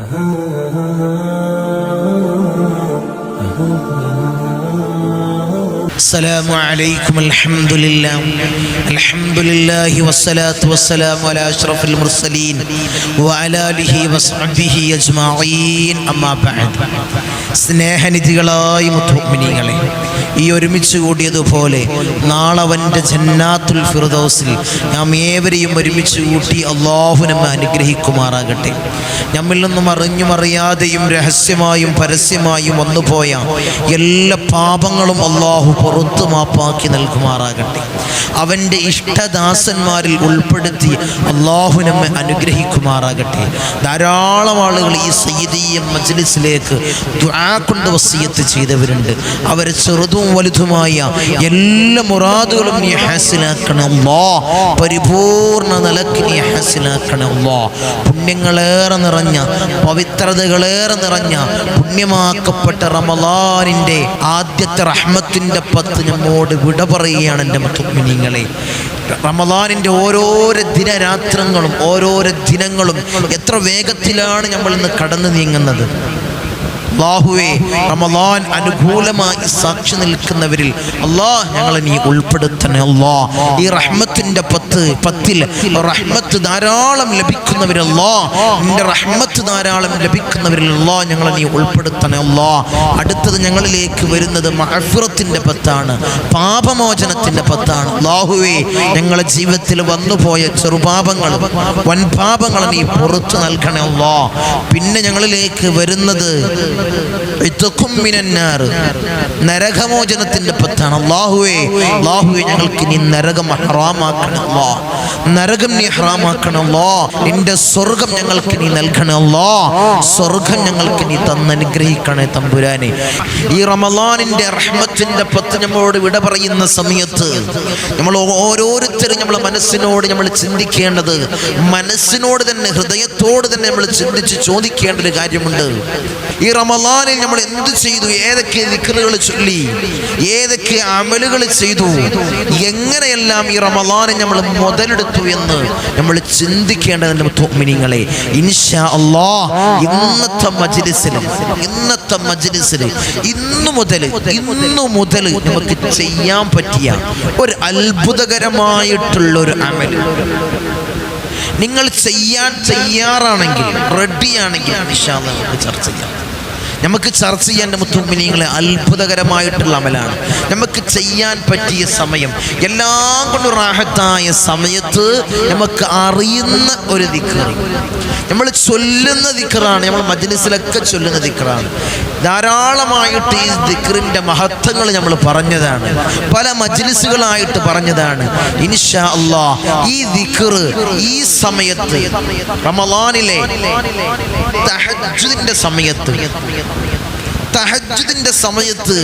Uh-huh. uh-huh, uh-huh. السلام عليكم الحمد لله الحمد لله والصلاة والسلام على أشرف المرسلين وعلى آله وصحبه أجمعين أما بعد സ്നേഹനിധികളായ മുത്തുമിനികളെ ഈ ഒരുമിച്ച് കൂടിയതുപോലെ നാളെ അവൻ്റെ ജന്നാത്തുൽ ഫിർദൗസിൽ നാം ഏവരെയും ഒരുമിച്ച് കൂട്ടി അള്ളാഹു നമ്മെ അനുഗ്രഹിക്കുമാറാകട്ടെ നമ്മിൽ നിന്നും അറിഞ്ഞും അറിയാതെയും രഹസ്യമായും പരസ്യമായും വന്നുപോയ എല്ലാ പാപങ്ങളും അള്ളാഹു പുറത്തു നൽകുമാറാകട്ടെ. അവന്റെ ഇഷ്ടദാസന്മാരിൽ ഉൾപ്പെടുത്തി അള്ളാഹു നമ്മെ അനുഗ്രഹിക്കുമാറാകട്ടെ. ധാരാളം ആളുകൾ ഈ സയ്യിദീയ മജ്ലിസിലേക്ക് കൊണ്ട് വസിയത്ത് ചെയ്തവരുണ്ട്. അവരെ ചെറുതും വലുതുമായ എല്ലാ മുറാദുകളും നീ ഹാസിലാക്കണം അല്ലാ. പരിപൂർണ നിലയ്ക്ക് നീ ഹാസിലാക്കണം അല്ലാ. പുണ്യങ്ങളേറെ നിറഞ്ഞ പവിത്രതകളേറെ നിറഞ്ഞ പുണ്യമാക്കപ്പെട്ട റമലാനിന്റെ ആദ്യത്തെ റഹ്മത്തിന്റെ പത്ത് നമ്മോട് വിട പറയുകയാണ് എന്റെ മുത്തുമിനിങ്ങളെ റമദാനിന്റെ ഓരോരോ ദിനരാത്രങ്ങളും ഓരോരോ ദിനങ്ങളും എത്ര വേഗത്തിലാണ് നമ്മൾ ഇന്ന് കടന്നു നീങ്ങുന്നത്? അള്ളാഹുവേ റമലാൻ അനുകൂലമായി സാക്ഷി നിൽക്കുന്നവരിൽ അള്ളാഹ് ഞങ്ങളെ നീ ഉൾപ്പെടുത്തണേ അള്ളാ. ഈ റഹ്മത്തിന്റെ പത്ത് പത്തിൽ റഹ്മത്ത് ധാരാളം ലഭിക്കുന്നവരല്ലോ നിന്റെ റഹ്മത്ത് ധാരാളം ലഭിക്കുന്നവരിൽ അല്ലാ ഞങ്ങളെ നീ ഉൾപ്പെടുത്തണേ അല്ലാ അടുത്തത് ഞങ്ങളിലേക്ക് വരുന്നത് മഹഫുറത്തിന്റെ പത്താണ് പാപമോചനത്തിന്റെ പത്താണ്. അള്ളാഹുവേ ഞങ്ങളെ ജീവിതത്തിൽ വന്നുപോയ ചെറുപാപങ്ങൾ വൻപാപങ്ങൾ നീ പുറത്തു നൽകണേ അല്ലാ പിന്നെ ഞങ്ങളിലേക്ക് വരുന്നത്. നരകമോചനത്തിന്റെ പത്താണ്. അള്ളാഹുവേ അള്ളാഹുവേ ഞങ്ങൾക്ക് നീ നരകം ഹറാമാക്കണമല്ലോ നരകം നീ ഹറാമാക്കണമല്ലോ നിന്റെ സ്വർഗം ഞങ്ങൾക്ക് നീ നൽകണമല്ലോ സ്വർഗം ഞങ്ങൾക്ക് നീ തന്നനുഗ്രഹിക്കണേ തമ്പുരാനെ. ഈ റമലാനിന്റെ റഹ്മത്തിന്റെ പത്ത് നമ്മളോട് വിട പറയുന്ന സമയത്ത് നമ്മൾ ഓരോരുത്തരും നമ്മളെ മനസ്സിനോട് നമ്മൾ ചിന്തിക്കേണ്ടത് മനസ്സിനോട് തന്നെ ഹൃദയത്തോട് തന്നെ നമ്മൾ ചിന്തിച്ച് ചോദിക്കേണ്ട ഒരു കാര്യമുണ്ട്. ഈ റമലാനിൽ നമ്മൾ എന്ത് ചെയ്തു? ഏതൊക്കെ ദിക്കറുകൾ ചൊല്ലി? ഏതൊക്കെ അമലുകൾ ചെയ്തു? എങ്ങനെയെല്ലാം ഈ റമലാനെ നമ്മൾ മുതലെടുത്തു എന്ന് നമ്മൾ ചിന്തിക്കേണ്ടതിന്റെ മിനിങ്ങളെ ഇൻഷാ അള്ളാ ഇന്നത്തെ മജിലിസിൽ ഇന്നത്തെ മജിലിസിൽ ഇന്നു മുതൽ ഇന്നു മുതൽ നമുക്ക് ചെയ്യാൻ പറ്റിയ ഒരു അത്ഭുതകരമായിട്ടുള്ള ഒരു അമൽ നിങ്ങൾ ചെയ്യാൻ തയ്യാറാണെങ്കിൽ റെഡിയാണെങ്കിൽ നമുക്ക് ചർച്ച ചെയ്യാം. നമുക്ക് ചർച്ച ചെയ്യാൻ മുത്തുമിനിങ്ങളെ അത്ഭുതകരമായിട്ടുള്ള അമലാണ്. നമുക്ക് ചെയ്യാൻ പറ്റിയ സമയം എല്ലാം കൊണ്ടും റാഹത്തായ സമയത്ത് നമുക്ക് അറിയുന്ന ഒരു ദിക്കറി നമ്മൾ ചൊല്ലുന്ന ദിക്കറാണ് നമ്മൾ മജ്ലിസിലൊക്കെ ചൊല്ലുന്ന ദിക്കറാണ് ധാരാളമായിട്ട് ഈ ദിക്കറിന്റെ മഹത്വങ്ങൾ നമ്മൾ പറഞ്ഞതാണ്. പല മജ്ലിസുകളായിട്ട് പറഞ്ഞതാണ്. ഇൻഷാ അള്ളാ ഈ ദിക്ർ ഈ സമയത്ത് റമലാനിലെ സമയത്ത് തഹജ്ജുദിന്റെ സമയത്ത്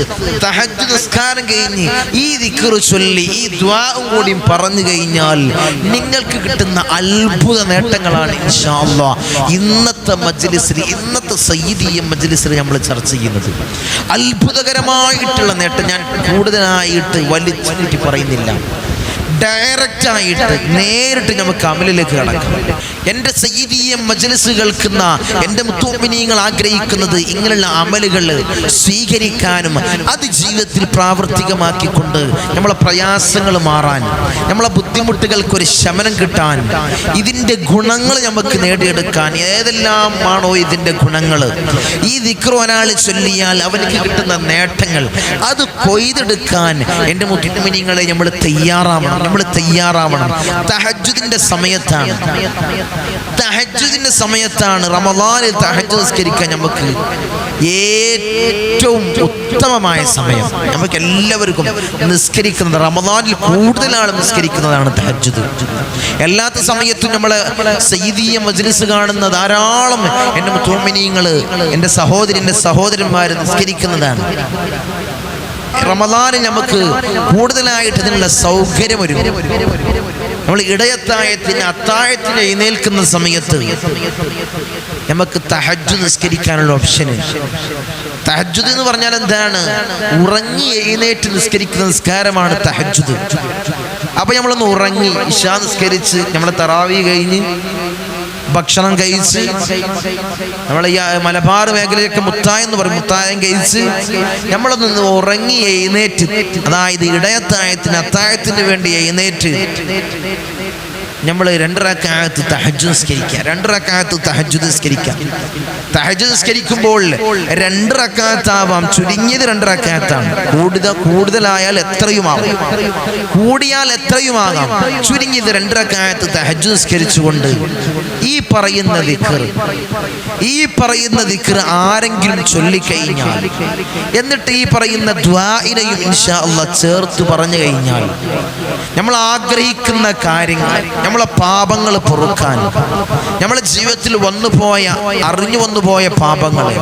തഹജ്ജു നിസ്കാരം കഴിഞ്ഞ് ഈ ദിക്കറ് ചൊല്ലി ഈ ദ്വാവും കൂടി പറഞ്ഞു കഴിഞ്ഞാൽ നിങ്ങൾക്ക് കിട്ടുന്ന അത്ഭുത നേട്ടങ്ങളാണ് ഇന്നത്തെ മജ്ലിസിൽ ഇന്നത്തെ സയ്യിദീയ മജ്ലിസിൽ നമ്മൾ ചർച്ച ചെയ്യുന്നത്. അത്ഭുതകരമായിട്ടുള്ള നേട്ടം ഞാൻ കൂടുതലായിട്ട് വലിച്ചു പറയുന്നില്ല. ഡയറക്റ്റ് ആയിട്ട് നേരിട്ട് നമുക്ക് അമലിലേക്ക് കടക്കാം. എന്റെ സയ്യിദീയ മജലിസ് കേൾക്കുന്ന എന്റെ മുത്തോമിനിയങ്ങൾ ആഗ്രഹിക്കുന്നത് ഇങ്ങനെയുള്ള അമലുകൾ സ്വീകരിക്കാനും അത് ജീവിതത്തിൽ പ്രാവർത്തികമാക്കിക്കൊണ്ട് നമ്മളെ പ്രയാസങ്ങൾ മാറാൻ നമ്മളെ ബുദ്ധിമുട്ടുകൾക്ക് ഒരു ശമനം കിട്ടാൻ ഇതിന്റെ ഗുണങ്ങൾ നമുക്ക് നേടിയെടുക്കാൻ ഏതെല്ലാം ആണോ ഇതിന്റെ ഗുണങ്ങൾ? ഈ ദിക്റ് ഒരാൾ ചൊല്ലിയാൽ അവനക്ക് കിട്ടുന്ന നേട്ടങ്ങൾ അത് കൊയ്തെടുക്കാൻ എന്റെ മുത്തോമിനിയങ്ങളെ നമ്മൾ തയ്യാറാവണം. നമ്മൾ തയ്യാറാവണം. തഹജുദിന്റെ സമയത്താണ്. തഹജുദിന്റെ സമയത്താണ് റമദാനിൽ തഹജ് നിസ്കരിക്കാൻ നമുക്ക് ഏറ്റവും ഉത്തമമായ സമയം. നമുക്ക് എല്ലാവർക്കും നിസ്കരിക്കുന്നത് റമദാനിൽ കൂടുതൽ നിസ്കരിക്കുന്നതാണ് തഹജുദ് എല്ലാത്ത സമയത്തും നമ്മൾ സയ്യിദീയ മജ്ലിസ് കാണുന്ന ധാരാളം എന്റെ തോമിനിയങ്ങൾ എന്റെ സഹോദരി എന്റെ സഹോദരന്മാർ നിസ്കരിക്കുന്നതാണ്. റമദാനിൽ നമുക്ക് കൂടുതലായിട്ട് ഇതിനുള്ള സൗകര്യം ഒരു നമ്മൾ ഇടയത്തായത്തിന് അത്തായത്തിന് എഴുന്നേൽക്കുന്ന സമയത്ത് നമുക്ക് തഹജ് നിസ്കരിക്കാനുള്ള ഓപ്ഷൻ തഹജുദ് എന്ന് പറഞ്ഞാൽ എന്താണ്? ഉറങ്ങി എഴുന്നേറ്റ് നിസ്കരിക്കുന്ന നിസ്കാരമാണ് തഹജുദ് അപ്പൊ നമ്മളൊന്ന് ഉറങ്ങി ഇഷാ നിസ്കരിച്ച് നമ്മളെ തറാവി കഴിഞ്ഞ് ഭക്ഷണം കഴിച്ച് നമ്മൾ ഈ മലബാർ മേഖലയൊക്കെ മുത്തായ എന്ന് പറയും. മുത്തായം കഴിച്ച് നമ്മളൊന്ന് ഉറങ്ങി എഴുന്നേറ്റ്. അതായത് ഇടയത്തായത്തിന് അത്തായത്തിന് വേണ്ടി എഴുന്നേറ്റ് നമ്മൾ രണ്ടരക്കാലത്ത് തഹജ് നിസ്കരിക്കുക. രണ്ടരക്കാലത്ത് തഹജ് നിസ്കരിക്കുക. തഹജ് നിസ്കരിക്കുമ്പോൾ രണ്ടരക്കാലത്താവാം. ചുരുങ്ങിയത് രണ്ടരക്കാലത്താണ്. കൂടുതൽ കൂടുതലായാൽ എത്രയുമാവാം? കൂടിയാൽ എത്രയുമാകാം? ചുരുങ്ങിയത് രണ്ടരക്കാലത്ത് തഹജ് നിസ്കരിച്ചുകൊണ്ട് ഈ പറയുന്ന ദിക്കർ ഈ പറയുന്ന ദിക്കർ ആരെങ്കിലും ചൊല്ലിക്കഴിഞ്ഞാൽ എന്നിട്ട് ഈ പറയുന്ന ദ്വാഇനയും ഇൻഷാ ചേർത്ത് പറഞ്ഞു കഴിഞ്ഞാൽ നമ്മൾ ആഗ്രഹിക്കുന്ന കാര്യങ്ങൾ നമ്മളെ പാപങ്ങൾ പൊറുക്കാൻ നമ്മളെ ജീവിതത്തിൽ വന്നു പോയ അറിഞ്ഞു വന്നു പോയ പാപങ്ങളെ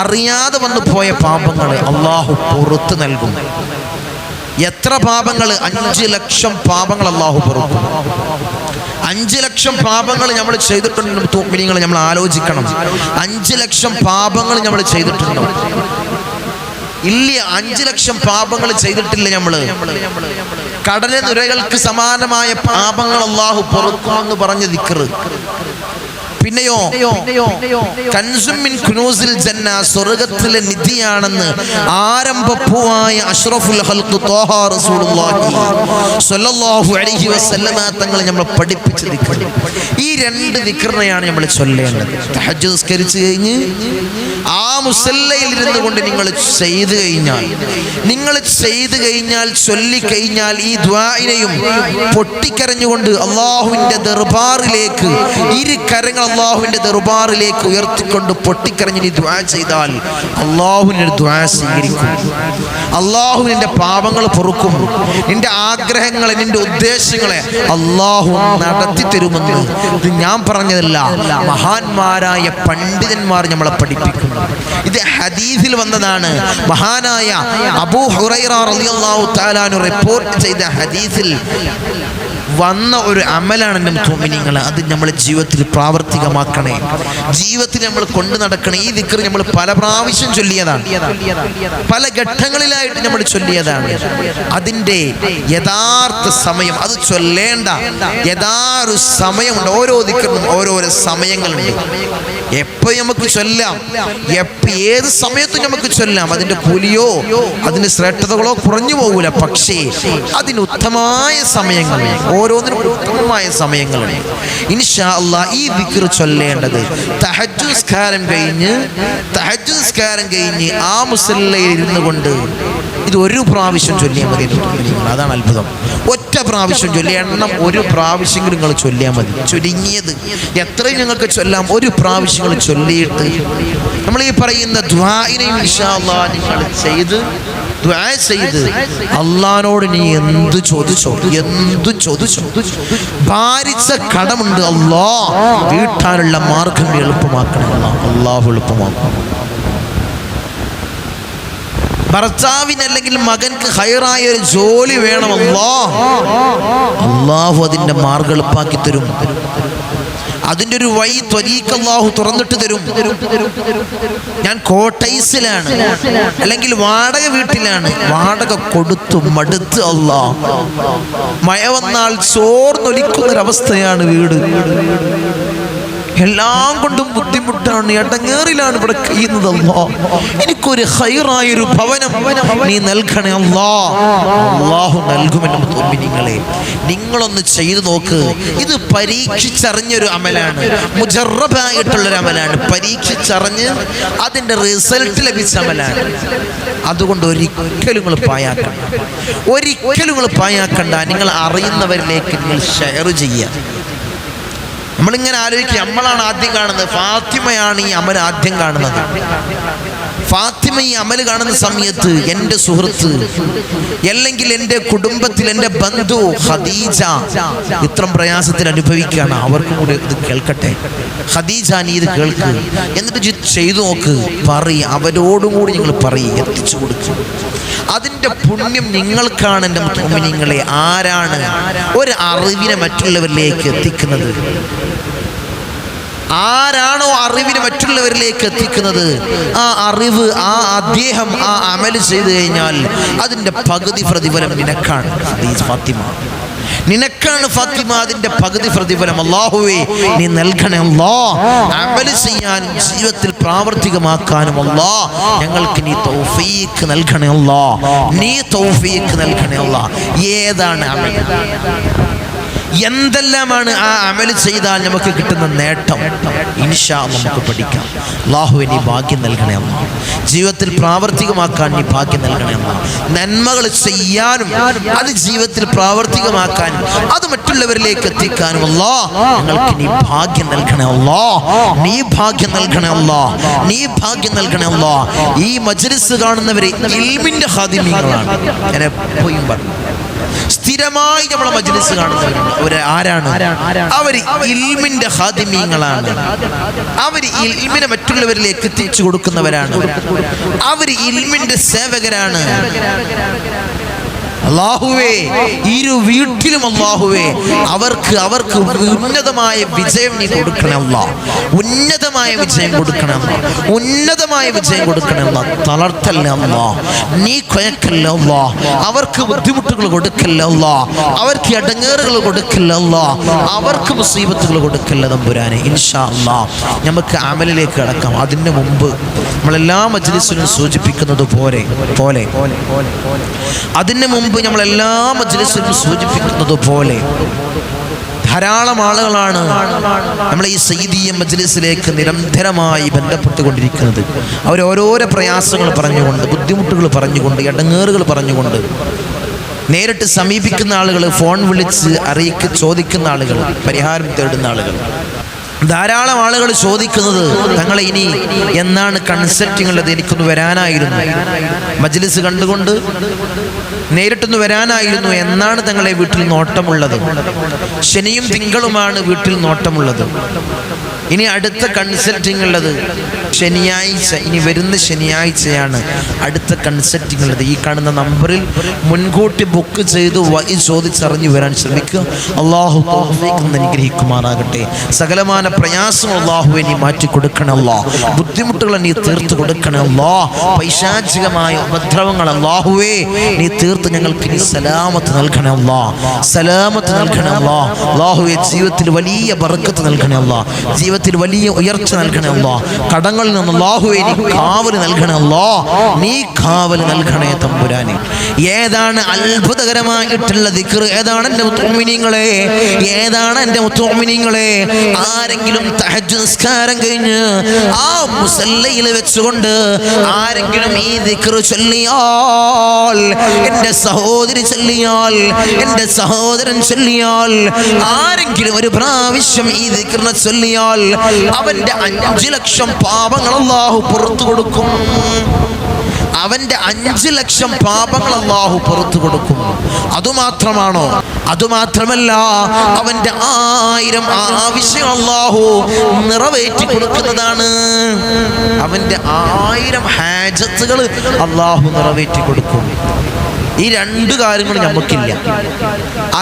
അറിയാതെ വന്നു പോയ പാപങ്ങളെ അള്ളാഹു പുറത്ത് നൽകും. എത്ര പാപങ്ങൾ? അഞ്ച് ലക്ഷം പാപങ്ങൾ അള്ളാഹു പൊറുക്കും. അഞ്ച് ലക്ഷം പാപങ്ങൾ നമ്മൾ ചെയ്തിട്ടുണ്ട് നിങ്ങൾ നമ്മൾ ആലോചിക്കണം. അഞ്ച് ലക്ഷം പാപങ്ങൾ നമ്മൾ ചെയ്തിട്ടുണ്ട്. ഇല്ല അഞ്ചു ലക്ഷം പാപങ്ങൾ ചെയ്തിട്ടില്ല നമ്മൾ. കടലെ നുരകൾക്ക് സമാനമായ പാപങ്ങൾ അള്ളാഹു പൊറുക്കുമെന്ന് പറഞ്ഞ ദിക്കറ് പിന്നെയോ? കൻസുമിൻ കുനൂസിൽ ജന്ന സ്വർഗത്തിലെ നിധിയാണെന്ന് ആരംഭപ്പൂവായ അഷ്റഫുൽ ഹൽക്ക് തോഹ റസൂലുള്ളാഹി സ്വല്ലല്ലാഹു അലൈഹി വസല്ലമ തങ്ങൾ നമ്മൾ പഠിപ്പിച്ച ദിക്ർ. ഈ രണ്ട് ദിക്റിനെയാണ് നമ്മൾ ചൊല്ലേണ്ടത്. തഹജ്ജുദ് നിസ്കരിച്ചു കഴിഞ്ഞ് ആ മുസല്ലയിൽ ഇരുന്നു കൊണ്ട് നിങ്ങൾ ചെയ്തു കഴിഞ്ഞാൽ നിങ്ങൾ ചെയ്തു കഴിഞ്ഞാൽ ചൊല്ലിക്കഴിഞ്ഞാൽ ഈ ദ്വായിനെയും പൊട്ടിക്കരഞ്ഞുകൊണ്ട് അള്ളാഹുവിന്റെ ദർബാറിലേക്ക് ഇരു കരങ്ങൾ അള്ളാഹുവിന്റെ ദർബാറിലേക്ക് ഉയർത്തിക്കൊണ്ട് പൊട്ടിക്കറിഞ്ഞ് നീ ദ്വാ ചെയ്താൽ അള്ളാഹുവിന്റെ ദ്വാ സ്വീകരിക്കും. അള്ളാഹു നിന്റെ പാപങ്ങൾ പൊറുക്കും. നിന്റെ ആഗ്രഹങ്ങളെ നിന്റെ ഉദ്ദേശങ്ങളെ അള്ളാഹു നടത്തി തരുമെന്ന് ഇത് ഞാൻ പറഞ്ഞതല്ല മഹാന്മാരായ പണ്ഡിതന്മാർ നമ്മളെ പഠിപ്പിക്കുന്നു ഇത് ഹദീസിൽ വന്നതാണ്. മഹാനായ അബൂ ഹുറൈറ റളിയല്ലാഹു തആലാനു റിപ്പോർട്ട് ചെയ്ത ഹദീസിൽ വന്ന ഒരു അമലാണ് എന്റെ തോമിനിങ്ങൾ അത് നമ്മൾ ജീവിതത്തിൽ പ്രാവർത്തികമാക്കണേ. ജീവിതത്തിൽ നമ്മൾ കൊണ്ടു നടക്കണേ. ഈ ദിക്കർ നമ്മൾ പല പ്രാവശ്യം ചൊല്ലിയതാണ്. പല ഘട്ടങ്ങളിലായിട്ട് നമ്മൾ ചൊല്ലിയതാണ്. അതിന്റെ യഥാർത്ഥ സമയം അത് ചൊല്ലേണ്ട. യഥാർത്ഥ സമയമുണ്ട്. ഓരോ ദിക്കറിനും ഓരോരോ സമയങ്ങളുണ്ട്. എപ്പോൾ നമുക്ക് ചൊല്ലാം? എപ്പോൾ ഏത് സമയത്തും നമുക്ക് ചൊല്ലാം? അതിന്റെ കൂലിയോ അതിന്റെ ശ്രേഷ്ഠതകളോ കുറഞ്ഞു പോകൂല. പക്ഷേ അതിന് ഉത്തമമായ സമയങ്ങൾ. ഓരോന്നിനും ഉത്തമമായ സമയങ്ങളുണ്ട് ഇൻഷാ അല്ലാ ഈ വിക്ർ ചൊല്ലേണ്ടത്. തഹജുസ്കാരം കഴിഞ്ഞ് തഹജുസ്കാരം കഴിഞ്ഞ് ആ മുസല്ലയിൽ ഇരുന്നു കൊണ്ട് ഇത് ഒരു പ്രാവശ്യം ചൊല്ലിയാൽ മതി അതാണ് അത്ഭുതം. ഒറ്റ പ്രാവശ്യം ചൊല്ലി. എണ്ണം ഒരു പ്രാവശ്യമെങ്കിലും നിങ്ങൾ ചൊല്ലിയാൽ മതി. ചുരുങ്ങിയത്. എത്രയും ഞങ്ങൾക്ക് ചൊല്ലാം. ഒരു പ്രാവശ്യങ്ങൾ ചൊല്ലിയിട്ട് നമ്മൾ ഈ പറയുന്ന അല്ലാ നിങ്ങൾ ചെയ്ത് ചെയ്ത് അള്ളഹാനോട് നീ എന്ത് ചോദിച്ചോ എന്ത് ചോദിച്ചോ. ഭാരിച്ച കടമുണ്ട് അല്ലാ വീട്ടാനുള്ള മാർഗം എളുപ്പമാക്കണം. അള്ളാഹു എളുപ്പമാക്കും. ഭർത്താവിന് അല്ലെങ്കിൽ മകൻക്ക് ഹൈറായ ഒരു ജോലി വേണമല്ലോ അള്ളാഹു അതിന്റെ മാർഗം എളുപ്പാക്കി തരും. അതിന്റെ ഒരു വഴി അള്ളാഹു തുറന്നിട്ട് തരും. ഞാൻ കോട്ടൈസിലാണ്. അല്ലെങ്കിൽ വാടക വീട്ടിലാണ്. വാടക കൊടുത്തു മടുത്ത് അല്ലാ. മഴ വന്നാൽ ചോർന്നൊലിക്കുന്നൊരവസ്ഥയാണ് വീട്. എല്ലാം കൊണ്ടും ബുദ്ധിമുട്ടാണ്. ഇടങ്ങേറിലാണ് ഇവിടെ കഴിയുന്നത് അല്ലോ. എനിക്കൊരു ഹൈറായൊരു ഭവനം നീ നൽകണേ അല്ലാ. അള്ളാഹു നൽകുമെന്ന് തോന്നി നിങ്ങളെ നിങ്ങളൊന്ന് ചെയ്തു നോക്ക്. ഇത് പരീക്ഷിച്ചറിഞ്ഞൊരു അമലാണ്. മുജറബായിട്ടുള്ളൊരു അമലാണ്. പരീക്ഷിച്ചറിഞ്ഞ് അതിന്റെ റിസൾട്ട് ലഭിച്ച അമലാണ്. അതുകൊണ്ട് ഒരിക്കലും നിങ്ങൾ പായാക്കണ്ട ഒരിക്കലും നിങ്ങൾ പായാക്കണ്ട നിങ്ങൾ അറിയുന്നവരിലേക്ക് നിങ്ങൾ ഷെയർ ചെയ്യുക. നമ്മളിങ്ങനെ ആലോചിക്കുക നമ്മളാണ് ആദ്യം കാണുന്നത്. ഫാത്തിമയാണ് ഈ അമൽ ആദ്യം കാണുന്നത്. ഫാത്തിമ ഈ അമൽ കാണുന്ന സമയത്ത് എന്റെ സുഹൃത്ത് അല്ലെങ്കിൽ എന്റെ കുടുംബത്തിൽ എന്റെ ബന്ധു ഖദീജ ഇത്രം പ്രയാസത്തിൽ അനുഭവിക്കുകയാണ്. അവർക്കും കൂടി ഇത് കേൾക്കട്ടെ. ഖദീജ നീ ഇത് കേൾക്ക്. എന്നിട്ട് ചെയ്തു നോക്ക്. പറയും. അവരോടുകൂടി നിങ്ങൾ പറയും. എത്തിച്ചു കൊടുക്കും. അതിന്റെ പുണ്യം നിങ്ങൾക്കാണ് എന്റെ മുമ്പിനിങ്ങളെ ആരാണ്? ഒരു അറിവിനെ മറ്റുള്ളവരിലേക്ക് എത്തിക്കുന്നത്. ആരാണോ അറിവിന് മറ്റുള്ളവരിലേക്ക് എത്തിക്കുന്നത്? ആ അറിവ് ആ അദ്ദേഹം ആ അമൽ ചെയ്തു കഴിഞ്ഞാൽ അതിന്റെ പകുതി പ്രതിഫലം നിനക്കാണ് ഫാത്തിമ. നിനക്കാണ് ഫാത്തിമ അതിന്റെ പകുതി പ്രതിഫലം. അള്ളാഹുവേ നീ നൽകണേ അല്ലാ. അമൽ ചെയ്യാൻ ജീവിതത്തിൽ പ്രാവർത്തികമാക്കാനും അല്ലാ. ഞങ്ങൾക്ക് നീ തൗഫീക്ക് നൽകണേ അല്ലാ. നീ തൗഫീക്ക് നൽകണേ അല്ലാ. ഏതാണ് അമൽ? എന്തെല്ലാമാണ് ആ അമൽ ചെയ്താൽ നമുക്ക് കിട്ടുന്ന നേട്ടം? ഇൻഷാ നമുക്ക് പഠിക്കാം. അള്ളാഹു ഇനി ഭാഗ്യം നൽകണേ അമ്മ ജീവിതത്തിൽ പ്രാവർത്തികമാക്കാൻ നീ ഭാഗ്യം നൽകണേ അമ്മ നന്മകൾ ചെയ്യാനും അത് ജീവിതത്തിൽ പ്രാവർത്തികമാക്കാനും അത് മറ്റുള്ളവരിലേക്ക് എത്തിക്കാനും അല്ലോ. ഞങ്ങൾക്ക് നീ ഭാഗ്യം നൽകണേ അല്ലോ. നീ ഭാഗ്യം നൽകണേ അല്ലോ. നീ ഭാഗ്യം നൽകണേ അല്ലോ. ഈ മജ്ലിസ് കാണുന്നവരെ ഇൽമിന്റെ ഹാദിമ്യങ്ങളാണ് ഞാൻ എപ്പോഴും പറഞ്ഞു. സ്ഥിരമായി നമ്മളെ മജ്ലിസ് കാണുന്നവരുണ്ട് അവർ ആരാണ്? അവർ ഇൽമിന്റെ ഹാദിമീങ്ങളാണ് അവർ ഇൽമിനെ മറ്റുള്ളവരിലേക്ക് എത്തിച്ചു കൊടുക്കുന്നവരാണ്. അവർ ഇൽമിന്റെ സേവകരാണ്. അള്ളാഹുവേ ഇരു വീട്ടിലും അള്ളാഹുവേ അവർക്ക് അവർക്ക് ഉന്നതമായ വിജയം നീ കൊടുക്കണം അല്ലാ ഉന്നതമായ വിജയം കൊടുക്കണം. ഉന്നതമായ വിജയം കൊടുക്കണം അല്ലാ. തളർത്തല്ല നീ കൊയക്കല്ല അവർക്ക് ബുദ്ധിമുട്ടുകൾ കൊടുക്കല്ല അവർക്ക് ഇടങ്ങേറുകൾ കൊടുക്കല്ല അവർക്ക് മുസീബത്തുകൾ കൊടുക്കല്ല തമ്പുരാനെ. ഇൻഷാ അല്ലാ നമുക്ക് അമലിലേക്ക് കടക്കാം. അതിന് മുമ്പ് നമ്മളെല്ലാ മജ്ലിസിനും സൂചിപ്പിക്കുന്നത് പോലെ പോലെ. അതിന് മുമ്പ് നമ്മൾ എല്ലാ മജ്ലിസിലും സൂചിപ്പിക്കുന്നത് പോലെ ധാരാളം ആളുകളാണ് നമ്മളെ ഈ സൈദീയ മജ്ലിസിലേക്ക് നിരന്തരമായി ബന്ധപ്പെട്ടുകൊണ്ടിരിക്കുന്നത്. അവർ ഓരോരോ പ്രയാസങ്ങൾ പറഞ്ഞുകൊണ്ട് ബുദ്ധിമുട്ടുകൾ പറഞ്ഞുകൊണ്ട് ഇടങ്ങേറുകൾ പറഞ്ഞുകൊണ്ട് നേരിട്ട് സമീപിക്കുന്ന ആളുകൾ ഫോൺ വിളിച്ച് അറിയിക്ക് ചോദിക്കുന്ന ആളുകൾ പരിഹാരം തേടുന്ന ആളുകൾ. ധാരാളം ആളുകൾ ചോദിക്കുന്നത് തങ്ങളെ ഇനി എന്നാണ് കൺസെപ്റ്റിങ്ങുള്ളത് എനിക്കൊന്ന് വരാനായിരുന്നു. മജ്ലിസ് കണ്ടുകൊണ്ട് നേരിട്ടൊന്ന് വരാനായിരുന്നു എന്നാണ് തങ്ങളെ വീട്ടിൽ നോട്ടമുള്ളത്. ശനിയും തിങ്കളുമാണ് വീട്ടിൽ നോട്ടമുള്ളത്. ഇനി അടുത്ത കൺസൾട്ടിംഗ് ഉള്ളത്. ശനിയാഴ്ച ഇനി വരുന്ന ശനിയാഴ്ചയാണ് അടുത്ത കൺസൾട്ടിംഗ് ഉള്ളത് ഈ കാണുന്ന നമ്പറിൽ മുൻകൂട്ടി ബുക്ക് ചെയ്ത് വൈ ചോദിച്ചറിഞ്ഞു വരാൻ ശ്രമിക്കുക. അള്ളാഹു അനുഗ്രഹിക്കുമാറാകട്ടെ സകലമാന പ്രയാസം അള്ളാഹുവെ നീ മാറ്റി കൊടുക്കണമല്ലോ. ബുദ്ധിമുട്ടുകൾ നീ തീർത്ത് കൊടുക്കണമല്ലോ. പൈശാചികമായ ഉപദ്രവങ്ങൾ അള്ളാഹുവേ നീ തീർത്ത് ഞങ്ങൾക്ക് നീ സലാമത്ത് നൽകണമല്ലോ. സലാമത്ത് നൽകണമല്ലോ. അള്ളാഹുവെ ജീവിതത്തിൽ വലിയ ബർക്കത്ത് നൽകണമല്ലോ. ജീവിതത്തിൽ വലിയ ഉയർച്ച നൽകണമല്ലോ. കടങ്ങളിൽ നിന്ന് അള്ളാഹുവെ നീ കാവൽ നൽകണമല്ലോ നീ കാവൽ നൽകണേ തമ്പുരാനെ. ഏതാണ് അത്ഭുതകരമായിട്ടുള്ള ദിക്ർ ഏതാണ് എന്റെ മുത്തോമിനിങ്ങളെ ഏതാണ് എന്റെ മുത്തോമിനിങ്ങളെ ആരെങ്കിലും തഹജ്ജുദ് നിസ്കാരം കഴിഞ്ഞ് ആ മുസല്ലയിൽ വെച്ചുകൊണ്ട് ആരെങ്കിലും ഈ ദിക്ർ ചൊല്ലിയാൽ എന്റെ സഹോദരി ചൊല്ലിയാൽ എന്റെ സഹോദരൻ ചൊല്ലിയാൽ ആരെങ്കിലും ഒരു പ്രാവശ്യം ഈ ദിക്കറിനെ ചൊല്ലിയാൽ അവന്റെ അഞ്ചു ലക്ഷം പാപങ്ങൾ അള്ളാഹു പുറത്തു കൊടുക്കും. അവന്റെ അഞ്ച് ലക്ഷം പാപങ്ങൾ അള്ളാഹു പുറത്തു കൊടുക്കും. അതുമാത്രമാണോ? അതുമാത്രമല്ല അവന്റെ ആയിരം ആവശ്യം അള്ളാഹു നിറവേറ്റി കൊടുക്കുന്നതാണ്. അവന്റെ ആയിരം ഹാജത്തുകൾ അള്ളാഹു നിറവേറ്റി കൊടുക്കും. ഈ രണ്ട് കാര്യങ്ങൾ നമുക്കില്ല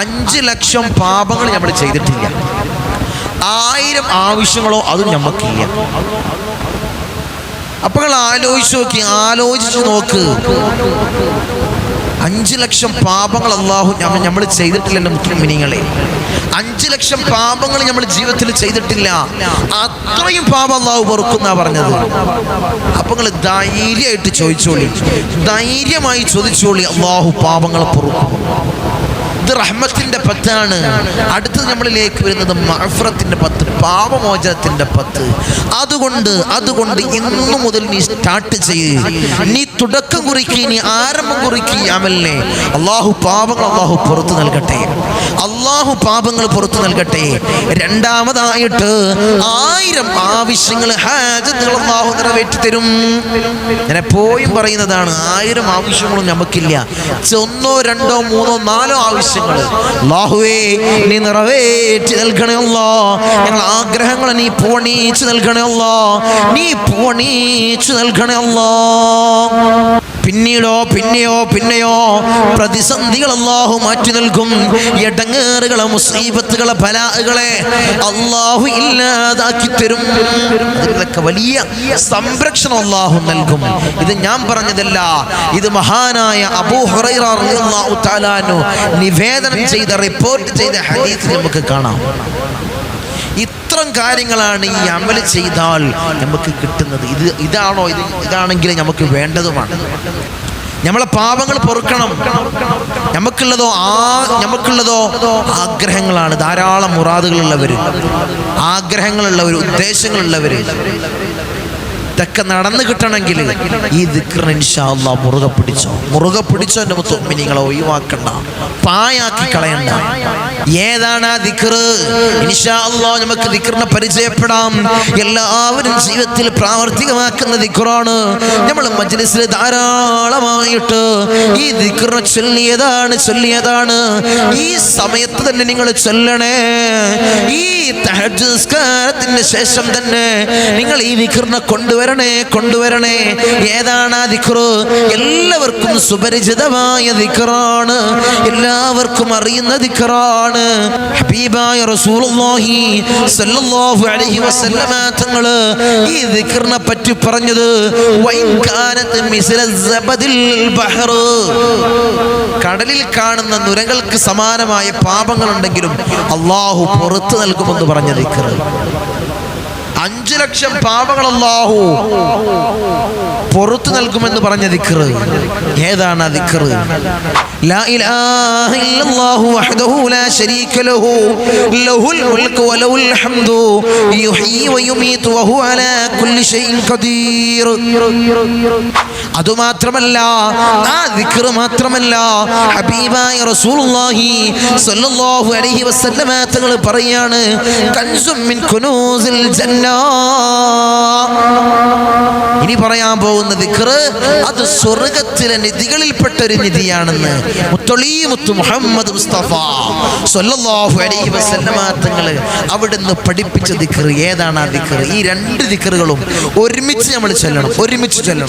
അഞ്ച് ലക്ഷം പാപങ്ങൾ നമ്മൾ ചെയ്തിട്ടില്ല. ആയിരം ആവശ്യങ്ങളോ അതും നമുക്കില്ല അപ്പൊ നിങ്ങൾ ആലോചിച്ച് നോക്കി ആലോചിച്ച് നോക്ക്. അഞ്ച് ലക്ഷം പാപങ്ങൾ അള്ളാഹു നമ്മൾ ചെയ്തിട്ടില്ല എന്റെ മുസ്ലിമിനിങ്ങളെ അഞ്ച് ലക്ഷം പാപങ്ങൾ നമ്മൾ ജീവിതത്തിൽ ചെയ്തിട്ടില്ല. അത്രയും പാപം അള്ളാഹു പൊറുക്കുന്ന പറഞ്ഞത്. അപ്പൊ നിങ്ങൾ ധൈര്യമായിട്ട് ചോദിച്ചോളി. ധൈര്യമായി ചോദിച്ചോളി അള്ളാഹു പാപങ്ങൾ പൊറുക്കും. ഇത് റഹ്മത്തിന്റെ പത്താണ്. അടുത്തത് നമ്മളിലേക്ക് വരുന്നത് മഹഫ്രത്തിന്റെ പത്ത് പാപമോചനത്തിന്റെ പത്ത്. അതുകൊണ്ട് അതുകൊണ്ട് ഇന്നു മുതൽ നീ സ്റ്റാർട്ട് ചെയ്യ്. നീ തുടക്കം കുറിക്ക് നീ ആരംഭം കുറിക്ക് ഈ അമലിനെ. അള്ളാഹു പാപങ്ങൾ അള്ളാഹു പുറത്തു നൽകട്ടെ. അള്ളാഹു പാപങ്ങൾ പുറത്തു നൽകട്ടെ. രണ്ടാമതായിട്ട് ആയിരം ആവശ്യങ്ങൾ അള്ളാഹു നിറവേറ്റി തരും. ഞാൻ എപ്പോഴും പറയുന്നതാണ് ആയിരം ആവശ്യങ്ങളും നമുക്കില്ല. ഒന്നോ രണ്ടോ മൂന്നോ നാലോ ആവശ്യങ്ങൾ അള്ളാഹുവേ നീ നിറവേറ്റി നൽകണേ അല്ലോ. ഞങ്ങൾ ആഗ്രഹങ്ങളെ നീ പോണീച്ചു നൽകണേ അല്ലോ. നീ പോണീച്ചു നൽകണേ അല്ലോ. പിന്നീടോ പിന്നെയോ പിന്നെയോ പ്രതിസന്ധികൾ അള്ളാഹു മാറ്റി നൽകും. എടങ്ങേറുകളെ മുസീബത്തുകളെ ഫലാഹുകളെ അള്ളാഹു ഇല്ലാതാക്കി തരും. ഇതൊക്കെ വലിയ സംരക്ഷണം അള്ളാഹു നൽകും. ഇത് ഞാൻ പറഞ്ഞതല്ല ഇത് മഹാനായ അബൂ ഹുറൈറ റളിയല്ലാഹു തആല അൻഹു നിവേദനം ചെയ്ത റിപ്പോർട്ട് ചെയ്ത ഹദീസ് നമുക്ക് കാണാം. ഇത്തരം കാര്യങ്ങളാണ് ഈ അമൽ ചെയ്താൽ നമുക്ക് കിട്ടുന്നത്. ഇത് ഇതാണോ? ഇത് ഇതാണെങ്കിൽ നമുക്ക് വേണ്ടതുമാണ്. നമ്മളെ പാപങ്ങൾ പൊറുക്കണം. നമുക്കുള്ളതോ ആ നമുക്കുള്ളതോ ആഗ്രഹങ്ങളാണ്. ധാരാളം മുറാദുകളുള്ളവർ ആഗ്രഹങ്ങളുള്ളവർ ഉദ്ദേശങ്ങളുള്ളവർ ഇതൊക്കെ നടന്നു കിട്ടണമെങ്കിൽ ഈ അല്ലാ മുറുകെ പിടിച്ചോ. മുറുകെ പിടിച്ചോ എന്റെ മുത്തൊമ്മി നിങ്ങളെ ഒഴിവാക്കണ്ട. പായാക്കി കളയണ്ട. ഏതാണ് ആ ദിക്റ് ഇൻഷാല്ലോ നമുക്ക് ദിക്റിനെ പരിചയപ്പെടാം. എല്ലാവരും ജീവിതത്തിൽ പ്രാവർത്തികമാക്കുന്ന ദിക്റാണ്. നമ്മൾ മജ്ലിസിൽ ധാരാളമായിട്ട് ഈ ദിക്റിനെ ചൊല്ലിയതാണ് ചൊല്ലിയതാണ്. ഈ സമയത്ത് തന്നെ നിങ്ങൾ ചൊല്ലണേ. ഈ തഹജ് ശേഷം തന്നെ നിങ്ങൾ ഈ ദിക്റിനെ കൊണ്ടുവരണേ. കൊണ്ടുവരണേ കൊണ്ടുവരണേ. ഏതാണ് ആ എല്ലാവർക്കും സുപരിചിതമായ ദിക്റാണ്. എല്ലാവർക്കും അറിയുന്ന ദിക്റാണ്. ഹബീബായ റസൂലുള്ളാഹി സല്ലല്ലാഹു അലൈഹി വസല്ലമ തങ്ങൾ ഈ ദിക്റിനെ പറ്റി പറഞ്ഞത് വൈകാനത്ത് മിസ്ല സബദിൽ ബഹർ കടലിൽ കാണുന്ന നുരകൾക്ക് സമാനമായ പാപങ്ങളുണ്ടെങ്കിലും അള്ളാഹു പുറത്തു നൽകുമെന്ന് പറഞ്ഞ ദിക്റ്. അഞ്ചു ലക്ഷം പാപങ്ങൾ അല്ലാഹു പുറത്തു നൽകുമെന്ന് പറഞ്ഞ ദിക്റ് ഏതാണ് ദിക്റ് ലാ ഇലാഹ ഇല്ലല്ലാഹു വഹ്ദഹു ലാ ലഹു. ലഹുൽ വലഹുൽ ഹംദു. അലാ കുല്ലി ഷൈഇൻ ഖദീർ. അതുമാത്രമല്ല ആ ദിക്ർ മാത്രമല്ല ഹബീബായ റസൂലുള്ളാഹി സ്വല്ലല്ലാഹു അലൈഹി വസല്ലമ തങ്ങൾ പറയാണ് കൻസും മിൻ കുനൂസിൽ ജന്ന. ഇനി പറയാൻ പോകുന്ന ദിക്ർ അത് സ്വർഗത്തിലെ നിധികളിൽപ്പെട്ട ഒരു നിധിയാണെന്ന്. മുത്തൊളി മുത്തു മുഹമ്മദ് മുസ്തഫ സ്വല്ലല്ലാഹു അലൈഹി വസല്ലമ തങ്ങൾ അവിടുന്ന് പഠിപ്പിച്ച ദിക്ർ ഏതാണ് ആ ദിക്ർ ഈ രണ്ട് ദിക്റുകളും ഒരുമിച്ച് നമ്മൾ ചൊല്ലണം ഒരുമിച്ച് ചൊല്ലണം.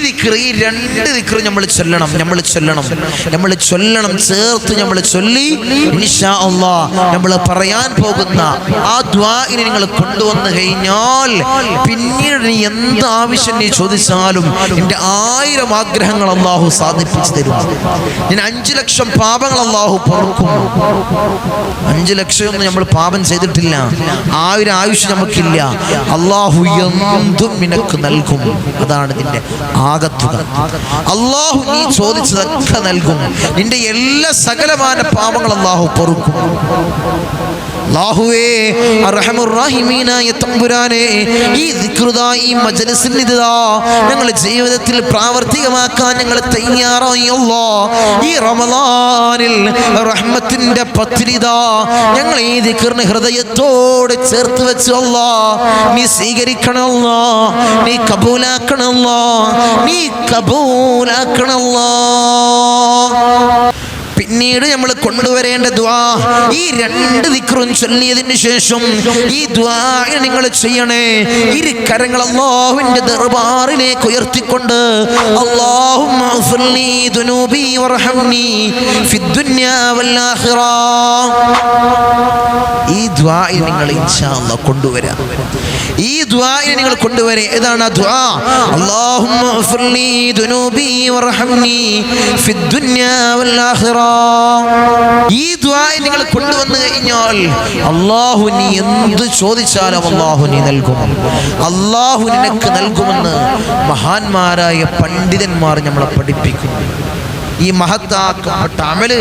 ദിക്റ് ഈ രണ്ട് ദിക്രി നമ്മൾ ചൊല്ലണം നമ്മൾ ചൊല്ലണം. നമ്മൾ ചൊല്ലണം ചേർത്ത് നമ്മൾ ചൊല്ലി ഇൻഷാ അള്ളാ നമ്മൾ പറയാൻ പോകുന്ന ആ ദ്വാഇനെ നിങ്ങൾ കൊണ്ടുവന്നു കഴിഞ്ഞാൽ പിന്നീട് നീ എന്ത് ആവശ്യം നീ ചോദിച്ചാലും എന്റെ ആയിരം ആഗ്രഹങ്ങൾ അള്ളാഹു സാധിപ്പിച്ചു തരും. ഞാൻ അഞ്ചു ലക്ഷം പാപങ്ങൾ അള്ളാഹു പൊറുക്കും. അഞ്ചു ലക്ഷം ഒന്നും നമ്മൾ പാപം ചെയ്തിട്ടില്ല. ആയിരം ആയുഷ് നമുക്കില്ല. അള്ളാഹു എന്തും നിനക്ക് നൽകും. അതാണ് നിന്റെ ആകത്തുക. അള്ളാഹു നീ ചോദിച്ചതൊക്കെ നൽകും. നിന്റെ എല്ലാ സകലമാന പാപങ്ങൾ അള്ളാഹു പൊറുക്കും. അല്ലാഹുവേ അർഹമുർറഹീമീനായ തമ്പുരാനെ ഈ ദിക്റുദാ ഈ മജ്ലിസിൽ ഇതാ ഞങ്ങൾ ജീവിതത്തിൽ പ്രാവർത്തികമാക്കാൻ ഞങ്ങൾ തയ്യാറായി. അല്ലാ ഈ റമദാനിൽ റഹ്മത്തിന്റെ പത്രിതാ ഞങ്ങൾ ഈ ദിക്റിന് ഹൃദയത്തോട് ചേർത്ത് വെച്ചല്ലോ നീ സ്വീകരിക്കണമല്ലോ നീ കബൂലാക്കണമല്ലോ നീ കബൂലാക്കണമല്ലോ പിന്നീട് നമ്മൾ കൊണ്ടുവരേണ്ട ദ്വാ ഈ രണ്ട് ദിക്റും ചൊല്ലിയതിന് ശേഷം ഈ ദ്വാ നിങ്ങൾ ചെയ്യണേ. ഇരു കരങ്ങൾ അള്ളാഹുവിന്റെ ദർബാറിലേക്ക് ഉയർത്തിക്കൊണ്ട് ഈ ദ്വാ നിങ്ങൾ ഇൻഷാ അല്ലാഹ് കൊണ്ടുവരാം. ഈ ദ്വാ നിങ്ങൾ കൊണ്ടുവരെ. ഏതാണ് ആ ദ്വാ വർഹംനി ഫിദ്ദുന്യാ വല്ലാഖിറ ഈ ദ്വായ നിങ്ങൾ കൊണ്ടുവന്നു കഴിഞ്ഞാൽ അള്ളാഹു നീ എന്ത് ചോദിച്ചാലും അള്ളാഹു നീ നൽകും. അള്ളാഹു നിനക്ക് നൽകുമെന്ന് മഹാന്മാരായ പണ്ഡിതന്മാർ നമ്മളെ പഠിപ്പിക്കുന്നു ഈ മഹത്താക്കപ്പെട്ട അമൽ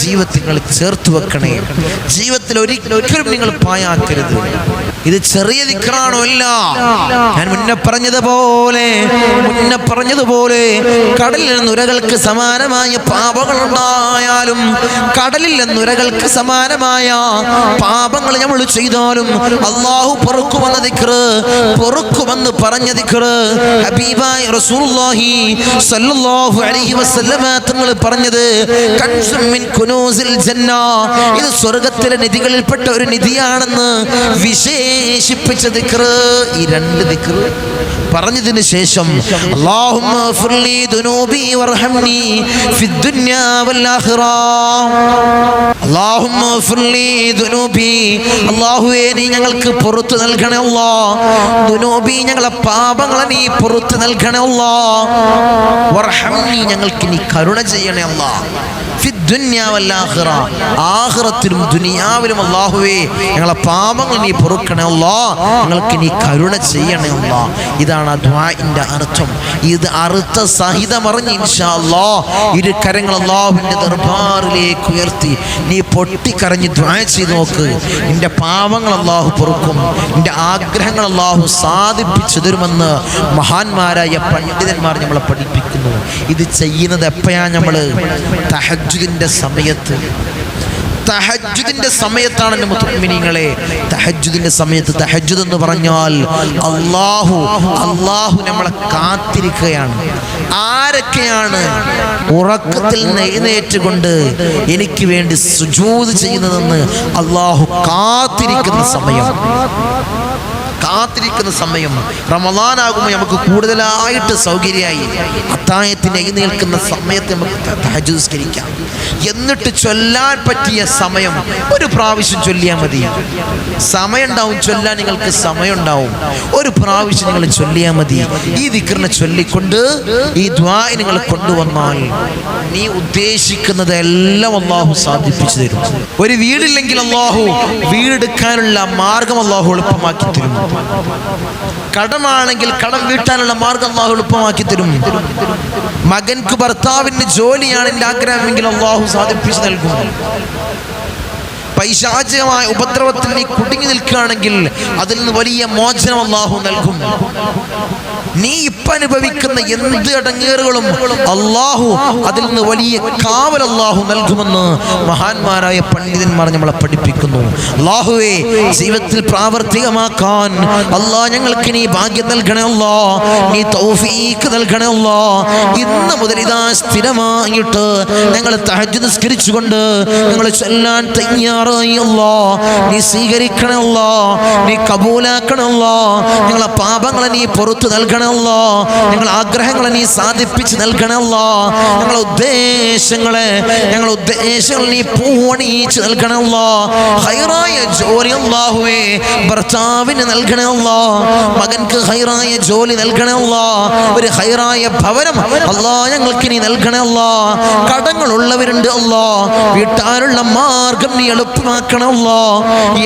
ജീവിതത്തിൽ നിങ്ങൾ ചേർത്ത് വെക്കണേ. ജീവിതത്തിൽ ഒരിക്കലും നിങ്ങൾ പായാക്കരുത് ഇത് ചെറിയ ദിക്റാണോ അല്ല ഞാൻ മുന്നേ പറഞ്ഞതുപോലെ മുന്നേ പറഞ്ഞതുപോലെ കടലിൽ നുരകൾക്ക് സമാനമായ പാപങ്ങൾ ഉണ്ടായാലും കടലിൽ നുരകൾക്ക് സമാനമായ പാപങ്ങൾ നമ്മൾ ചെയ്താലും അള്ളാഹു പൊറുക്കുമെന്ന ദിക്റ് പൊറുക്കുമെന്ന് പറഞ്ഞ ദിക്റ് ഹബീബായ റസൂലുള്ളാഹി സല്ലല്ലാഹു അലൈഹി വസല്ലമ തങ്ങൾ പറഞ്ഞത് ഇത് സ്വർഗത്തിലെ നിധികളിൽപ്പെട്ട ഒരു നിധിയാണെന്ന് വിശേഷിപ്പിച്ച ദിക്റ് ഈ രണ്ട് ദിക്റ് പറഞ്ഞതിന് ശേഷം നീ ഞങ്ങൾക്ക് പുറത്തു നൽകണേ അല്ലാ. ദുനൂബി ഞങ്ങളെ പാപങ്ങളെ നീ പുറത്തു നൽകണേ അല്ലാ. വർഹംനി ഞങ്ങൾക്ക് നീ കരുണ ചെയ്യണേ ആഖിറ. ആഖിറത്തിലും ദുനിയാവിലും അല്ലാഹുവേ ഞങ്ങളെ പാപങ്ങൾ നീ പൊറുക്കണേ അല്ലാ. ഞങ്ങൾക്ക് നീ കരുണ ചെയ്യണേ അല്ലാ. ഇതാണ് ആ ദ്വാഇന്റെ അർത്ഥം. ഇത് അർത്ഥ സഹിതം അറിഞ്ഞ് ഇൻഷാ അല്ലാ ഇരു കരങ്ങൾ അല്ലാഹുവിന്റെ ദർബാറിലേക്ക് ഉയർത്തി. നീ പൊട്ടിക്കരഞ്ഞ് ദ്വാ ചെയ്ത് നോക്ക്. നിന്റെ പാവങ്ങൾ അല്ലാഹു പൊറുക്കും. നിന്റെ ആഗ്രഹങ്ങൾ അല്ലാഹു സാധിപ്പിച്ചു തരുമെന്ന് മഹാന്മാരായ പണ്ഡിതന്മാർ നമ്മളെ പഠിപ്പിക്കുന്നു. ഇത് ചെയ്യുന്നത് എപ്പോഴാണ് നമ്മൾ തഹജുദിന്റെ സമയത്ത്. തഹജുദിന്റെ സമയത്താണ് മുത്തുമിനിങ്ങളെ തഹജുദിന്റെ സമയത്ത് തഹജുദ് എന്ന് പറഞ്ഞാൽ അള്ളാഹു അള്ളാഹു നമ്മളെ കാത്തിരിക്കുകയാണ്. ആരൊക്കെയാണ് ഉറക്കത്തിൽ നിന്ന് എഴുന്നേറ്റുകൊണ്ട് എനിക്ക് വേണ്ടി സുജൂത് ചെയ്യുന്നതെന്ന് അള്ളാഹു കാത്തിരിക്കുന്ന സമയം. കാത്തിരിക്കുന്ന സമയം റമദാനാകുമ്പോൾ നമുക്ക് കൂടുതലായിട്ട് സൗകര്യമായി അത്തായത്തിന് എഴുന്നേൽക്കുന്ന സമയത്ത് നമുക്ക് തഹജുസ്കരിക്കാം. എന്നിട്ട് ചൊല്ലാൻ പറ്റിയ സമയം ഒരു പ്രാവശ്യം ചൊല്ലിയാൽ മതി. സമയം ഉണ്ടാവും ചൊല്ലാൻ നിങ്ങൾക്ക് സമയം ഉണ്ടാവും ഒരു പ്രാവശ്യം നിങ്ങൾ ചൊല്ലിയാൽ മതി. ഈ ദിക്കറിനെ ചൊല്ലിക്കൊണ്ട് ഈ ദ്വായ നിങ്ങൾ കൊണ്ടുവന്നാൽ നീ ഉദ്ദേശിക്കുന്നത് എല്ലാം അള്ളാഹു സാധിപ്പിച്ചു തരും. ഒരു വീടില്ലെങ്കിൽ അള്ളാഹു വീടെടുക്കാനുള്ള മാർഗം അള്ളാഹു എളുപ്പമാക്കി തരും. കടമാണെങ്കിൽ കടം വീട്ടാനുള്ള മാർഗം അള്ളാഹു എളുപ്പമാക്കി തരും. മകൻക്ക് ഭർത്താവിന് ജോലിയാണ് എന്റെ ആഗ്രഹമെങ്കിൽ അള്ളാഹു സാധിപ്പിച്ചു നൽകും. പൈശാചികമായ ഉപദ്രവത്തിൽ നീ കുടുങ്ങി നിൽക്കുകയാണെങ്കിൽ അതിൽ നിന്ന് വലിയ മോചനം അള്ളാഹു നൽകും. നീ ഇപ്പൊ അനുഭവിക്കുന്ന എന്ത് അടങ്ങേറുകളും അള്ളാഹു അതിൽ നിന്ന് വലിയ കാവൽ അള്ളാഹു നൽകുമെന്ന് മഹാന്മാരായ പണ്ഡിതന്മാർ നമ്മളെ പഠിപ്പിക്കുന്നു. അള്ളാഹുവേ ജീവിതത്തിൽ പ്രാവർത്തികമാക്കാൻ അള്ളാ ഞങ്ങൾക്ക് നീ ഭാഗ്യം നൽകണേ അല്ലാ നീ തൗഫീക്ക് നൽകണേ അല്ലാ. ഇന്ന് മുതൽ ഇതാ സ്ഥിരമായിട്ട് ഞങ്ങൾ തഹജ് നിസ്കരിച്ചുകൊണ്ട് ഞങ്ങൾ ചൊല്ലാൻ തയ്യാറായി അല്ലാ നീ സ്വീകരിക്കണമല്ലോ. നീ കബൂലാക്കണമല്ലോ. ഞങ്ങളെ പാപങ്ങളെ നീ പുറത്തു നൽകണമല്ലോ. ഞങ്ങളെ ആഗ്രഹങ്ങളെ നീ സാധിപ്പിച്ച് നൽകണമല്ലോ. ഞങ്ങളെ ഉദ്ദേശങ്ങളെ ഞങ്ങളെ ഉദ്ദേശങ്ങൾ നീ പൂവണിയിച്ച് നൽകണമല്ലോ. ഹൈറായ ജോലി അല്ലാഹുവേ ഭർത്താവിന് നൽകണമല്ലോ. മകൻക്ക് ഹൈറായ ജോലി നൽകണമല്ലോ. ഒരു ഹൈറായ ഭവനം അല്ലാ ഞങ്ങൾക്ക് നീ നൽകണമല്ലോ. കടങ്ങളുള്ളവരുണ്ട് അല്ലോ. വീട്ടാനുള്ള മാർഗം നീ എളുപ്പമാക്കണം അല്ലാ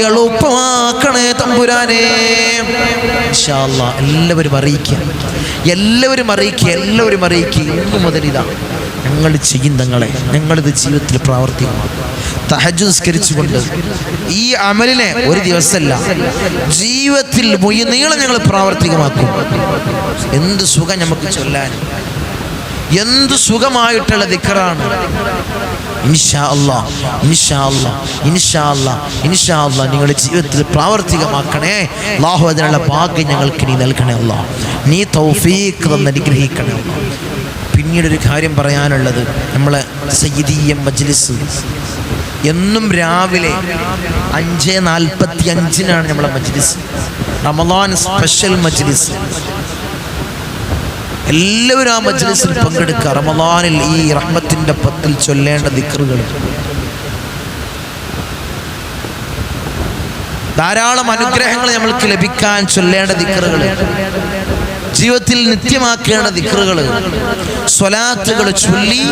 എളുപ്പമാക്കണേ തമ്പുരാനേ. എല്ലാവരും അറിയിക്കുക. എല്ലാവരും അറിയിക്കുക എല്ലാവരും അറിയിക്കുക. ഇന്നു മുതൽ ഇതാ ഞങ്ങൾ ചെയ്യും തങ്ങളെ. ഞങ്ങളിത് ജീവിതത്തിൽ പ്രാവർത്തികമാക്കും. തഹജുസ്കരിച്ചുകൊണ്ട് ഈ അമലിനെ ഒരു ദിവസമല്ല ജീവിതത്തിൽ നീളം ഞങ്ങൾ പ്രാവർത്തികമാക്കും. എന്ത് സുഖം നമുക്ക് ചൊല്ലാൻ. എന്ത് സുഖമായിട്ടുള്ള ദിക്കറാണ്. നിങ്ങളുടെ ജീവിതത്തിൽ പ്രാവർത്തികമാക്കണേ. അള്ളാഹു അതിനുള്ള ഭാഗ്യം ഞങ്ങൾക്ക് നീ നൽകണേ അല്ല. നീ തൗഫീഖ് തന്ന് അനുഗ്രഹിക്കണേ പിന്നീടൊരു കാര്യം പറയാനുള്ളത് നമ്മളെ സയ്യിദീയ മജ്ലിസ്. എന്നും രാവിലെ അഞ്ച് നാൽപ്പത്തി അഞ്ചിനാണ് നമ്മളെ മജ്ലിസ്. റമദാൻ സ്പെഷ്യൽ മജ്ലിസ്. എല്ലാവരും ആ മജ്ലിസിൽ പങ്കെടുക്കുക. റമദാനിൽ ഈ റഹ്മത്തിന്റെ പത്തിൽ ചൊല്ലേണ്ട ദിക്കറുകൾ ധാരാളം അനുഗ്രഹങ്ങൾ നമ്മൾക്ക് ലഭിക്കാൻ ചൊല്ലേണ്ട ദിക്കറുകൾ ജീവിതത്തിൽ നിത്യമാക്കേണ്ട ദിക്കറുകൾ സ്വലാത്തുകൾ ചൊല്ലി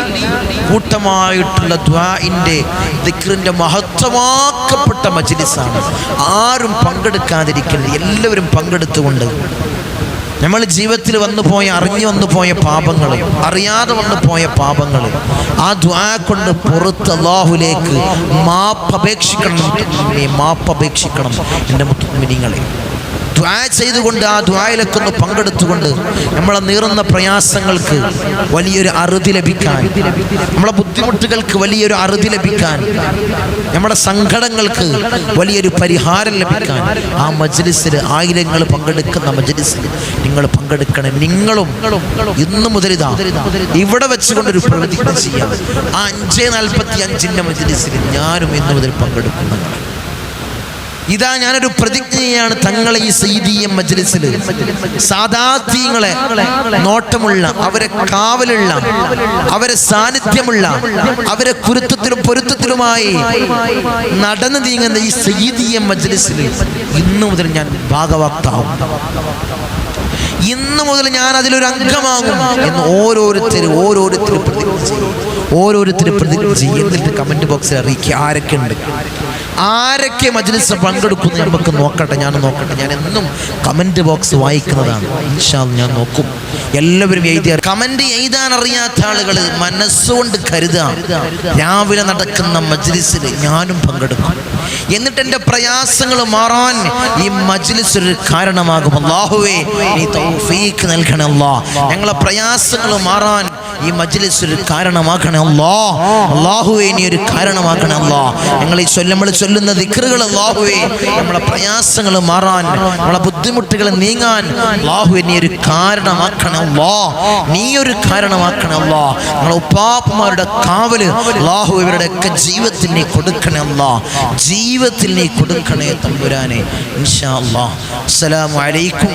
കൂട്ടമായിട്ടുള്ള ദ്വാഇന്റെ ദിക്റിന്റെ മഹത്വമാക്കപ്പെട്ട മജ്ലിസാണ്. ആരും പങ്കെടുക്കാതിരിക്കരുത് എല്ലാവരും പങ്കെടുത്തുകൊണ്ട് നമ്മൾ ജീവിതത്തിൽ വന്നു പോയ അറിഞ്ഞു വന്നു പോയ പാപങ്ങൾ അറിയാതെ വന്നു പോയ പാപങ്ങൾ ആ ദ്വാ കൊണ്ട് പുറത്ത് അള്ളാഹുലേക്ക് മാപ്പപേക്ഷിക്കണം മാപ്പ് മാപ്പപേക്ഷിക്കണം എന്റെ മുത്തുമിനിങ്ങളെ. ദ്വാ ചെയ്തുകൊണ്ട് ആ ദ്വായിലൊക്കെ ഒന്ന് പങ്കെടുത്തുകൊണ്ട് നമ്മളെ നീറുന്ന പ്രയാസങ്ങൾക്ക് വലിയൊരു അറുതി ലഭിക്കാൻ നമ്മളെ ബുദ്ധിമുട്ടുകൾക്ക് വലിയൊരു അറുതി ലഭിക്കാൻ നമ്മുടെ സങ്കടങ്ങൾക്ക് വലിയൊരു പരിഹാരം ലഭിക്കാൻ ആ മജ്ലിസിൽ ആയിരങ്ങൾ പങ്കെടുക്കുന്ന മജ്ലിസിൽ നിങ്ങൾ പങ്കെടുക്കണം. നിങ്ങളും ഇന്നു മുതൽ ഇതാ ഇവിടെ വെച്ചുകൊണ്ടൊരു പ്രവൃത്തി ചെയ്യാം. ആ അഞ്ചേ നാൽപ്പത്തി അഞ്ചിന്റെ മജ്ലിസിൽ ഞാനും ഇന്നു മുതൽ പങ്കെടുക്കുന്നതാണ് ഇതാ ഞാനൊരു പ്രതിജ്ഞയാണ് തങ്ങളെ ഈ സൈദീയ മജ്ലിസിൽ സാധാത്യങ്ങളെ നോട്ടമുള്ള അവരെ കാവലുള്ള അവരെ സാന്നിധ്യമുള്ള അവരെ കുരുത്തത്തിലും പൊരുത്തത്തിലുമായി നടന്നു നീങ്ങുന്ന ഈ സൈദീയ മജ്ലിസിൽ ഇന്നു മുതൽ ഞാൻ ഭാഗവാക്താവും. ഇന്ന് മുതൽ ഞാൻ അതിലൊരു അംഗമാകും എന്ന് ഓരോരുത്തരും ഓരോരുത്തരും പ്രതിജ്ഞ ചെയ്യും. ഓരോരുത്തരും പ്രതിജ്ഞ എന്നിട്ട് കമന്റ് ബോക്സിൽ അറിയിക്കുക ആരൊക്കെ ഉണ്ട് ആരൊക്കെ മജ്ലിസ് പങ്കെടുക്കുന്നു നമുക്ക് നോക്കട്ടെ ഞാൻ നോക്കട്ടെ. ഞാൻ എന്നും കമന്റ് ബോക്സ് വായിക്കുന്നതാണ്. ഇൻഷാ ഞാൻ നോക്കും. എല്ലാവരും എഴുതിയ കമന്റ് എഴുതാൻ അറിയാത്ത ആളുകൾ മനസ്സുകൊണ്ട് കരുതാം. രാവിലെ നടക്കുന്ന മജ്ലിസിൽ ഞാനും പങ്കെടുക്കും. എന്നിട്ട് എന്റെ പ്രയാസങ്ങൾ മാറാൻ ഈ മജ്ലിസ് ഒരു കാരണമാകും. അല്ലാഹുവേ നീ തൗഫീഖ് അള്ളാ ഞങ്ങളെ പ്രയാസങ്ങൾ മാറാൻ ഈ മജ്ലിസ് ഒരു കാരണമാക്കണേ അല്ലാ. അല്ലാഹുവേ നീ ഒരു കാരണമാക്കണേ അല്ലാ. ഞങ്ങൾ ഈ ചൊല്ല നമ്മൾ ചൊല്ലുന്ന ദിക്റുകൾ അല്ലാഹുവേ നമ്മളെ പ്രയാസങ്ങൾ മാറാൻ നമ്മളെ ബുദ്ധിമുട്ടുകൾ നീങ്ങാൻ അല്ലാഹുവേ നീ ഒരു കാരണമാക്കണേ അല്ലാ. നീ ഒരു കാരണമാക്കണേ അല്ലാ. നമ്മളെ ഉപ്പാപ്പമാരുടെ കാവൽ അല്ലാഹു ഇവരുടെ ഒക്കെ ജീവിതത്തിൽ നീ കൊടുക്കണേ അല്ലാ. ജീവിതത്തിൽ നീ കൊടുക്കണേ തമ്പുരാനെ. ഇൻഷാ അല്ലാ. അസ്സലാമു അലൈക്കും